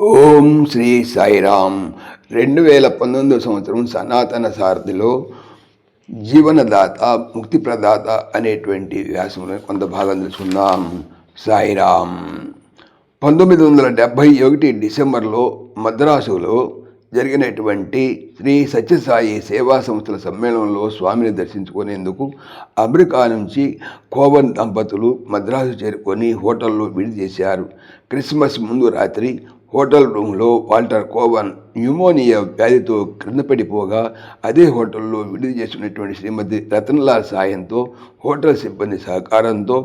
ఓం శ్రీ సాయిరామ్ రెండు వేల పంతొమ్మిదో సంవత్సరం సనాతన సారథిలో జీవనదాత ముక్తి ప్రదాత అనేటువంటి వ్యాసంలో కొంత భాగం తెలుసుకుందాం. సాయిరామ్ పంతొమ్మిది వందల డెబ్భై ఒకటి డిసెంబర్లో మద్రాసులో జరిగినటువంటి శ్రీ సత్యసాయి సేవా సంస్థల సమ్మేళనంలో స్వామిని దర్శించుకునేందుకు అమెరికా నుంచి కోవన్ దంపతులు మద్రాసు చేరుకొని హోటల్లో విడి చేశారు. క్రిస్మస్ ముందు రాత్రి హోటల్ రూమ్లో వాల్టర్ కోవన్ న్యూమోనియా వ్యాధితో క్రింద పడిపోగా అదే హోటల్లో విడుదల చేసినటువంటి శ్రీమతి రతన్లాల్ సాయంతో హోటల్ సిబ్బంది సహకారంతో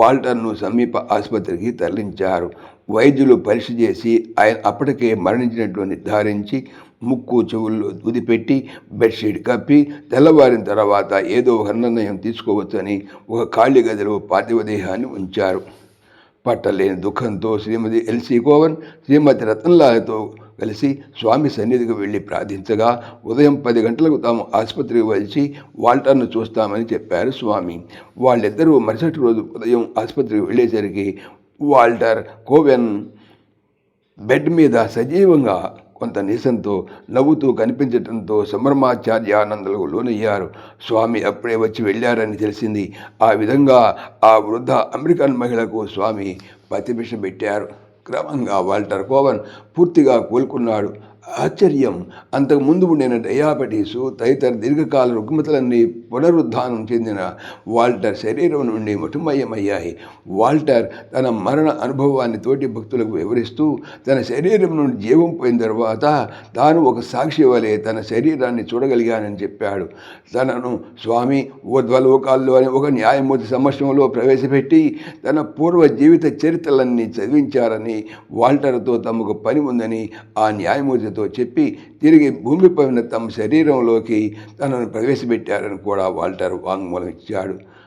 వాల్టర్ను సమీప ఆసుపత్రికి తరలించారు. వైద్యులు పరీక్ష చేసి ఆయన అప్పటికే మరణించినట్లు నిర్ధారించి ముక్కు చెవుల్లో దూదిపెట్టి బెడ్షీట్ కప్పి తెల్లవారిన తర్వాత ఏదో ఒక నిర్ణయం తీసుకోవచ్చని ఒక ఖాళీ గదిలో పార్థివ దేహాన్ని ఉంచారు. పట్టలేని దుఃఖంతో శ్రీమతి ఎల్సి కోవన్ శ్రీమతి రత్నలాలతో కలిసి స్వామి సన్నిధికి వెళ్ళి ప్రార్థించగా ఉదయం పది గంటలకు తాము ఆసుపత్రికి వచ్చి వాల్టర్ను చూస్తామని చెప్పారు స్వామి. వాళ్ళిద్దరూ మరుసటి రోజు ఉదయం ఆసుపత్రికి వెళ్ళేసరికి వాల్టర్ కోవెన్ బెడ్ మీద సజీవంగా కొంత నీసంతో నవ్వుతూ కనిపించటంతో సంభ్రమాచార్యానందలకు లోనయ్యారు. స్వామి అప్పుడే వచ్చి వెళ్ళారని తెలిసింది. ఆ విధంగా ఆ వృద్ధ అమెరికన్ మహిళకు స్వామి ప్రతిభిష పెట్టారు. క్రమంగా వాల్టర్ కోవన్ పూర్తిగా కోలుకున్నాడు. ఆశ్చర్యం. అంతకు ముందు ఉండిన డయాబెటీసు తదితర దీర్ఘకాల రుగ్మతలన్నీ పునరుద్ధానం చెందిన వాల్టర్ శరీరం నుండి మటుమయమయ్యాయి. వాల్టర్ తన మరణ అనుభవాన్ని తోటి భక్తులకు వివరిస్తూ తన శరీరం నుండి జీవం పోయిన తర్వాత తాను ఒక సాక్షి వలె తన శరీరాన్ని చూడగలిగానని చెప్పాడు. తనను స్వామి ఊర్ధ్వలోకాల్లో అని ఒక న్యాయమూర్తి సమక్షంలో ప్రవేశపెట్టి తన పూర్వ జీవిత చరిత్రలన్నీ చదివించారని వాల్టర్తో తమకు పని ఉందని ఆ న్యాయమూర్తితో చెప్పి తిరిగి భూమిపైన తమ శరీరంలోకి తనను ప్రవేశపెట్టారని కూడా వాల్టర్ వాంగ్మూలం ఇచ్చాడు.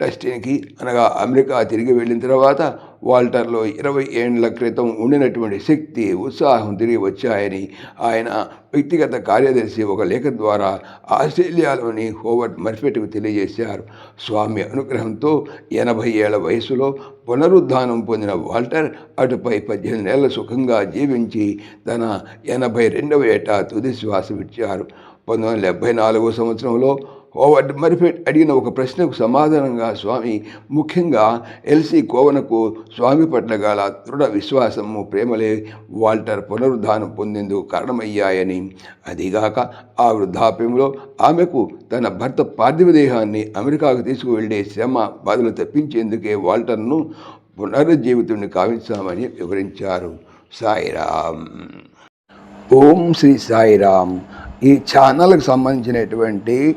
టస్టిన్కి అనగా అమెరికా తిరిగి వెళ్ళిన తర్వాత వాల్టర్లో ఇరవై ఏండ్ల క్రితం ఉండినటువంటి శక్తి ఉత్సాహం తిరిగి వచ్చాయని ఆయన వ్యక్తిగత కార్యదర్శి ఒక లేఖ ద్వారా ఆస్ట్రేలియాలోని హోవర్డ్ మర్ఫెట్కు తెలియజేశారు. స్వామి అనుగ్రహంతో ఎనభై ఏళ్ళ వయసులో పునరుద్ధానం పొందిన వాల్టర్ అటుపై పద్దెనిమిది నెలల సుఖంగా జీవించి తన ఎనభై రెండవ ఏటా తుది శ్వాస విడిచారు. పంతొమ్మిది వందల డెబ్భై నాలుగో సంవత్సరంలో హోవర్డ్ అడిగిన ఒక ప్రశ్నకు సమాధానంగా స్వామి ముఖ్యంగా ఎల్సి కోవనకు స్వామి పట్ల గల దృఢ విశ్వాసము ప్రేమలే వాల్టర్ పునరుద్ధానం పొందేందుకు కారణమయ్యాయని. అదిగాక ఆ వృద్ధాప్యంలో ఆమెకు తన భర్త పార్థివ దేహాన్ని అమెరికాకు తీసుకువెళ్ళే శ్రమ బాధలు తప్పించేందుకే వాల్టర్ను పునరుజ్జీవితుడిని కావించామని వివరించారు. సాయిరామ్. ఓం శ్రీ సాయిరామ్. ఈ ఛానల్కి సంబంధించినటువంటి